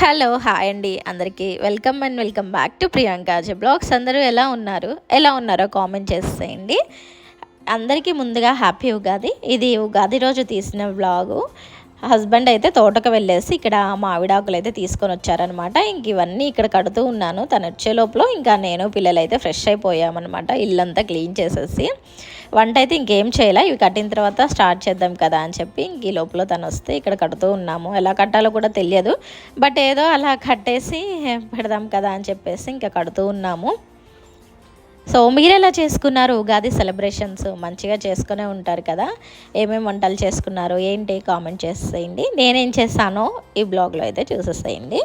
Hello hi అండి అందరికీ. Welcome and welcome back to Priyanka blogs. అందరూ ఎలా ఉన్నారు? ఎలా ఉన్నారో కామెంట్ చేసేయండి. అందరికీ ముందుగా హ్యాపీ ఉగాది. ఇది ఉగాది రోజు తీసిన వ్లాగు. హస్బెండ్ అయితే తోటకు వెళ్ళేసి ఇక్కడ మామిడాకులు అయితే తీసుకొని వచ్చారనమాట ఇంక ఇవన్నీ ఇక్కడ కడుతూ ఉన్నాను. తను వచ్చే లోపల ఇంకా నేను పిల్లలు అయితే ఫ్రెష్ అయిపోయామన్నమాట. ఇల్లంతా క్లీన్ చేసేసి. వంట అయితే ఇంకేం చేయాలా. ఇవి కట్టిన తర్వాత స్టార్ట్ చేద్దాం కదా అని చెప్పి ఇంక ఈ లోపల తను వస్తే ఇక్కడ కడుతూ ఉన్నాము. ఎలా కట్టాలో కూడా తెలియదు. బట్ ఏదో అలా కట్టేసి పెడదాం కదా అని చెప్పేసి ఇంకా కడుతూ ఉన్నాము. సో మీరు ఎలా చేసుకున్నారు ఉగాది సెలబ్రేషన్స్ మంచిగా చేసుకునే ఉంటారు కదా. ఏమేమి వంటలు చేసుకున్నారు? ఏంటి? కామెంట్ చేసేయండి. నేనేం చేస్తానో ఈ బ్లాగ్లో అయితే చూసేసేయండి.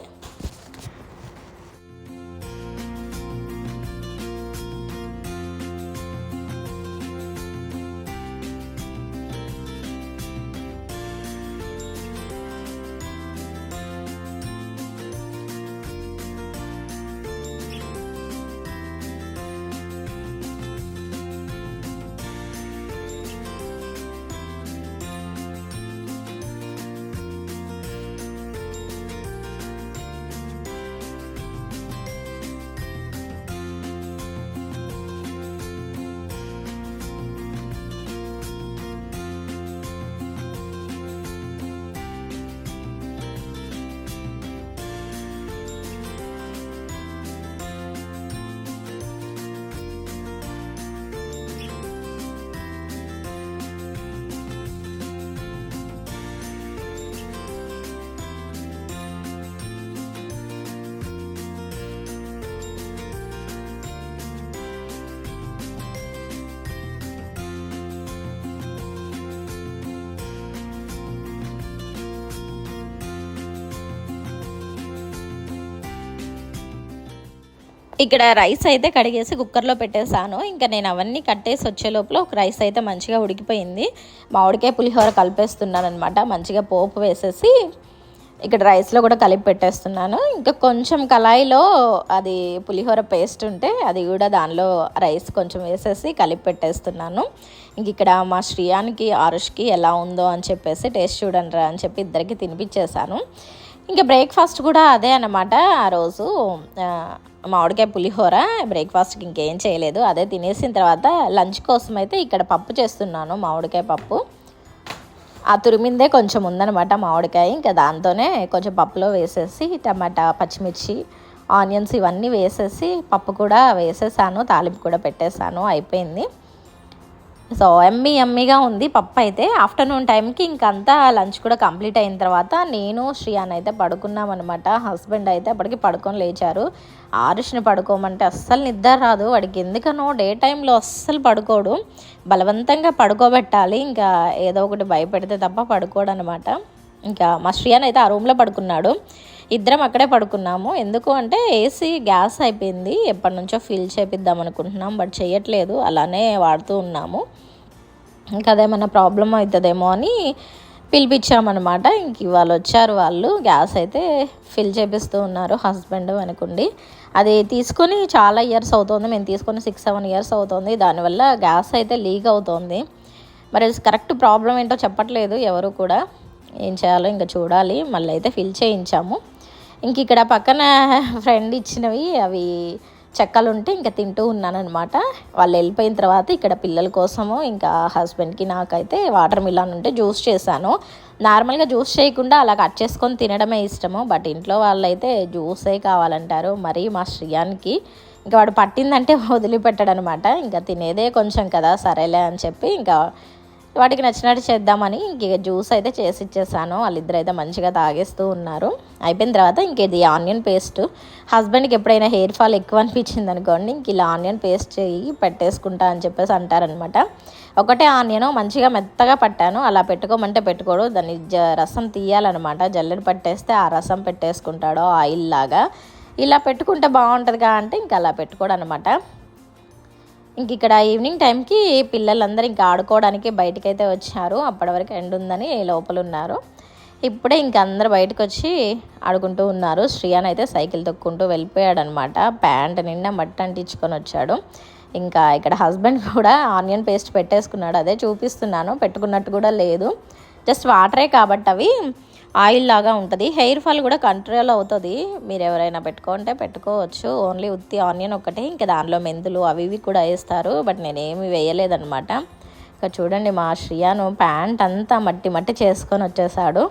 ఇక్కడ రైస్ అయితే కడిగేసి కుక్కర్లో పెట్టేశాను. ఇంకా నేను అవన్నీ కట్టేసి వచ్చే లోపల ఒక రైస్ అయితే మంచిగా ఉడికిపోయింది. మామిడికాయ పులిహోర కలిపేస్తున్నాను అనమాట మంచిగా పోపు వేసేసి ఇక్కడ రైస్లో కూడా కలిపి పెట్టేస్తున్నాను. ఇంకా కొంచెం కళాయిలో అది పులిహోర పేస్ట్ ఉంటే అది కూడా దానిలో రైస్ కొంచెం వేసేసి కలిపి పెట్టేస్తున్నాను. ఇంక ఇక్కడ మా శ్రీయానికి ఆరుష్కి ఎలా ఉందో అని చెప్పేసి టేస్ట్ చూడండి రా అని చెప్పి ఇద్దరికి తినిపించేశాను. ఇంకా బ్రేక్ఫాస్ట్ కూడా అదే అనమాట ఆ రోజు మామిడికాయ పులిహోర బ్రేక్ఫాస్ట్కి ఇంకేం చేయలేదు. అదే తినేసిన తర్వాత లంచ్ కోసం అయితే ఇక్కడ పప్పు చేస్తున్నాను మామిడికాయ పప్పు. ఆ తురిమిందే కొంచెం ఉందనమాట మామిడికాయ. ఇంకా దాంతోనే కొంచెం పప్పులో వేసేసి టమాటా పచ్చిమిర్చి ఆనియన్స్ ఇవన్నీ వేసేసి పప్పు కూడా వేసేసాను తాలింపు కూడా పెట్టేశాను అయిపోయింది. సో ఎమ్మీ ఎమ్మీగా ఉంది పప్పు అయితే. ఆఫ్టర్నూన్ టైంకి ఇంకంతా లంచ్ కూడా కంప్లీట్ అయిన తర్వాత నేను శ్రీయాన్ అయితే పడుకున్నామన్నమాట. హస్బెండ్ అయితే అప్పటికి పడుకొని లేచారు. ఆరుష్ని పడుకోమంటే అస్సలు నిద్ర రాదు. వాడికి ఎందుకనో డే టైంలో అస్సలు పడుకోడు. బలవంతంగా పడుకోబెట్టాలి. ఇంకా ఏదో ఒకటి భయపెడితే తప్ప పడుకోడు అనమాట ఇంకా మా శ్రీయాన్ అయితే ఆ రూమ్లో పడుకున్నాడు. ఇద్దరం అక్కడే పడుకున్నాము. ఎందుకు అంటే ఏసీ గ్యాస్ అయిపోయింది. ఎప్పటి నుంచో ఫిల్ చేపిద్దాం అనుకుంటున్నాం బట్ చేయట్లేదు అలానే వాడుతూ ఉన్నాము. ఇంకా అదేమన్నా ప్రాబ్లం అవుతుందేమో అని పిలిపించామన్నమాట. ఇంక ఇవాళ వచ్చారు వాళ్ళు. గ్యాస్ అయితే ఫిల్ చేపిస్తూ ఉన్నారు హస్బెండ్ అనుకోండి. అది తీసుకొని చాలా ఇయర్స్ అవుతుంది. మేము తీసుకొని సిక్స్ సెవెన్ ఇయర్స్ అవుతుంది. దానివల్ల గ్యాస్ అయితే లీక్ అవుతుంది. మరి కరెక్ట్ ప్రాబ్లం ఏంటో చెప్పట్లేదు ఎవరు కూడా. ఏం చేయాలో ఇంకా చూడాలి. మళ్ళీ అయితే ఫిల్ చేయించాము. ఇంక ఇక్కడ పక్కన ఫ్రెండ్ ఇచ్చినవి అవి చెక్కలు ఉంటే ఇంకా తింటూ ఉన్నానమాట వాళ్ళు వెళ్ళిపోయిన తర్వాత ఇక్కడ పిల్లల కోసము ఇంకా హస్బెండ్కి నాకైతే వాటర్ మిలాన్ ఉంటే జ్యూస్ చేశాను. నార్మల్గా జ్యూస్ చేయకుండా అలా కట్ చేసుకొని తినడమే ఇష్టము బట్ ఇంట్లో వాళ్ళైతే జ్యూసే కావాలంటారు. మరి మా శ్రియానికి ఇంకా వాడు పట్టిందంటే వదిలిపెట్టాడనమాట. ఇంకా తినేదే కొంచెం కదా సరేలే అని చెప్పి ఇంకా వాటికి నచ్చినట్టు చేద్దామని ఇంక జ్యూస్ అయితే చేసి ఇచ్చేసాను. వాళ్ళిద్దరు అయితే మంచిగా తాగేస్తూ ఉన్నారు. అయిపోయిన తర్వాత ఇంక ఇది ఆనియన్ పేస్ట్. హస్బెండ్కి ఎప్పుడైనా హెయిర్ ఫాల్ ఎక్కువ అనిపించింది అనుకోండి ఇంక ఇలా ఆనియన్ పేస్ట్ చేయి పెట్టేసుకుంటా అని చెప్పేసి అంటారనమాట ఒకటే ఆనియన్ మంచిగా మెత్తగా పట్టాను. అలా పెట్టుకోమంటే పెట్టుకోడు. దాన్ని జ రసం తీయాలన్నమాట. జల్లెడ పట్టేస్తే ఆ రసం పెట్టేసుకుంటాడు ఆయిల్ లాగా. ఇలా పెట్టుకుంటే బాగుంటుందిగా అంటే ఇంకా అలా పెట్టుకోడు అనమాట ఇంక ఇక్కడ ఈవినింగ్ టైంకి పిల్లలందరూ ఇంకా ఆడుకోవడానికి బయటకైతే వచ్చారు. అప్పటి వరకు ఎండ్ ఉందని లోపల ఉన్నారు ఇప్పుడే ఇంక అందరు బయటకు వచ్చి ఆడుకుంటూ ఉన్నారు. శ్రీయాన్ అయితే సైకిల్ తొక్కుంటూ వెళ్ళిపోయాడు అనమాట ప్యాంట్ నిండా మట్టి అంటించుకొని వచ్చాడు. ఇంకా ఇక్కడ హస్బెండ్ కూడా ఆనియన్ పేస్ట్ పెట్టేసుకున్నాడు. అదే చూపిస్తున్నాను. పెట్టుకున్నట్టు కూడా లేదు. జస్ట్ వాటరే కాబట్టి అవి. ఆయిల్ లాగా ఉంటుంది. హెయిర్ ఫాల్ కూడా కంట్రోల్ అవుతుంది. మీరు ఎవరైనా పెట్టుకుంటే పెట్టుకోవచ్చు. ఓన్లీ ఉత్తి ఆనియన్ ఒక్కటే. ఇంకా దానిలో మెంతులు అవి ఇవి కూడా వేస్తారు. బట్ నేనేమి వేయలేదనమాట ఇక చూడండి మా శ్రియాను ప్యాంట్ అంతా మట్టి మట్టి చేసుకొని వచ్చేసాడు.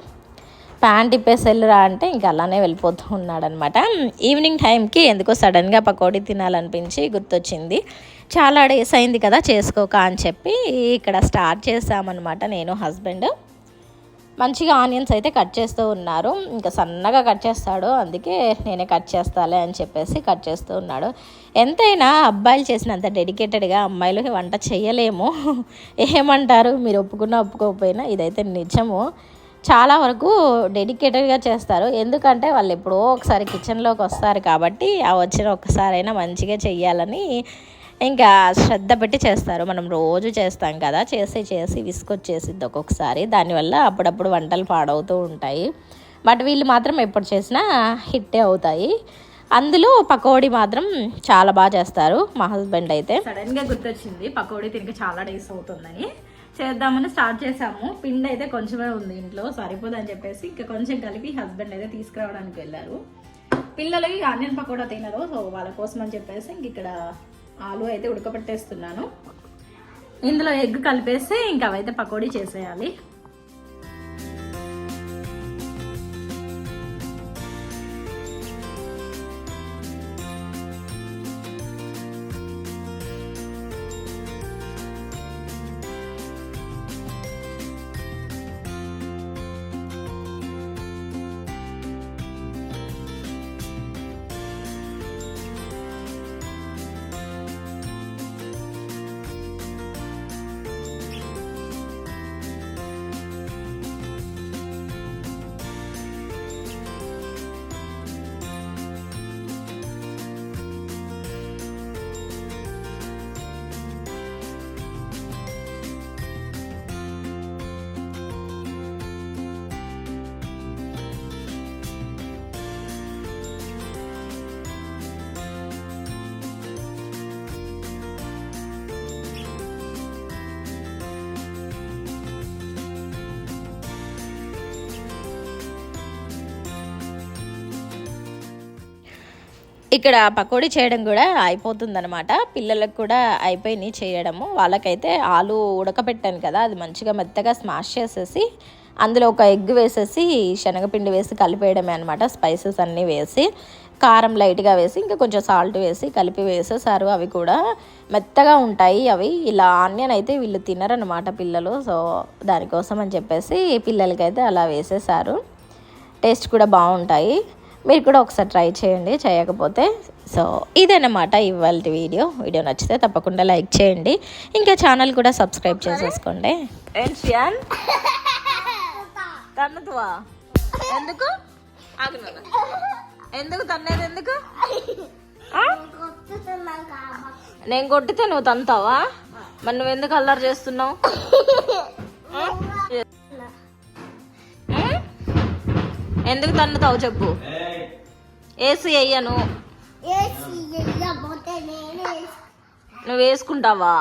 ప్యాంట్ ఇప్పేసి వెళ్ళురా అంటే ఇంకా అలానే వెళ్ళిపోతూ ఉన్నాడనమాట ఈవినింగ్ టైంకి ఎందుకో సడన్గా పకోడీ తినాలనిపించి గుర్తొచ్చింది. చాలా డేస్ అయింది కదా చేసుకోక అని చెప్పి ఇక్కడ స్టార్ట్ చేసామన్నమాట నేను హస్బెండ్. మంచిగా ఆనియన్స్ అయితే కట్ చేస్తూ ఉన్నారు. ఇంకా సన్నగా కట్ చేస్తాడు. అందుకే నేనే కట్ చేస్తాలే అని చెప్పేసి కట్ చేస్తూ ఉన్నాడు. ఎంతైనా అబ్బాయిలు చేసినంత డెడికేటెడ్గా అమ్మాయిలు వంట చేయలేము. ఏమంటారు? మీరు ఒప్పుకున్నా ఒప్పుకోకపోయినా ఇదైతే నిజము. చాలా వరకు డెడికేటెడ్గా చేస్తారు. ఎందుకంటే వాళ్ళు ఎప్పుడో ఒకసారి కిచెన్లోకి వస్తారు కాబట్టి ఆ వచ్చిన ఒక్కసారైనా మంచిగా చెయ్యాలని ఇంకా శ్రద్ధ పెట్టి చేస్తారు. మనం రోజు చేస్తాం కదా చేసి చేసి విసుకొచ్చేసిద్ది ఒక్కొక్కసారి. దానివల్ల అప్పుడప్పుడు వంటలు పాడవుతూ ఉంటాయి. బట్ వీళ్ళు మాత్రం ఎప్పుడు చేసినా హిట్టే అవుతాయి. అందులో పకోడీ మాత్రం చాలా బాగా చేస్తారు మా హస్బెండ్ అయితే. సడన్గా గుర్తొచ్చింది. పకోడీ తినక చాలా డేస్ అవుతుందని. చేద్దామని స్టార్ట్ చేసాము. పిండి అయితే కొంచెమే ఉంది ఇంట్లో సరిపోదని చెప్పేసి ఇంకా కొంచెం కలిపి హస్బెండ్ అయితే తీసుకురావడానికి వెళ్ళారు. పిల్లలకి ఆనియన్ పకోడా తినరు సో వాళ్ళ కోసం అని చెప్పేసి ఇంక ఇక్కడ ఆలు అయితే ఉడకబెట్టేస్తున్నాను. ఇందులో ఎగ్ కలిపేసి ఇంక అవైతే పకోడీ చేసేయాలి. ఇక్కడ పకోడీ చేయడం కూడా అయిపోతుందనమాట పిల్లలకు కూడా అయిపోయినాయి చేయడము. వాళ్ళకైతే ఆలు ఉడకబెట్టాను కదా అది మంచిగా మెత్తగా స్మాష్ చేసేసి అందులో ఒక ఎగ్ వేసేసి శనగపిండి వేసి కలిపేయడమే అనమాట స్పైసెస్ అన్నీ వేసి కారం లైట్గా వేసి ఇంకా కొంచెం సాల్ట్ వేసి కలిపి వేసేసారు. అవి కూడా మెత్తగా ఉంటాయి అవి. ఇలా ఆనియన్ అయితే వీళ్ళు తినరనమాట పిల్లలు. సో దానికోసం అని చెప్పేసి పిల్లలకైతే అలా వేసేసారు. టేస్ట్ కూడా బాగుంటాయి. మీరు కూడా ఒకసారి ట్రై చేయండి చేయకపోతే సో ఇదేనమాట ఇవాళ వీడియో. వీడియో నచ్చితే తప్పకుండా లైక్ చేయండి. ఇంకా ఛానల్ కూడా సబ్స్క్రైబ్ చేసేసుకోండి. తన్నుతువా? ఎందుకు? ఎందుకు తన్నేది ఎందుకు? నేను కొట్టితే నువ్వు తంతావా మరి నువ్వు ఎందుకు అల్లరి చేస్తున్నావు? ఎందుకు తన్నుతావు చెప్పు? ఏసీ అయ్యను నువ్వు వేసుకుంటావా?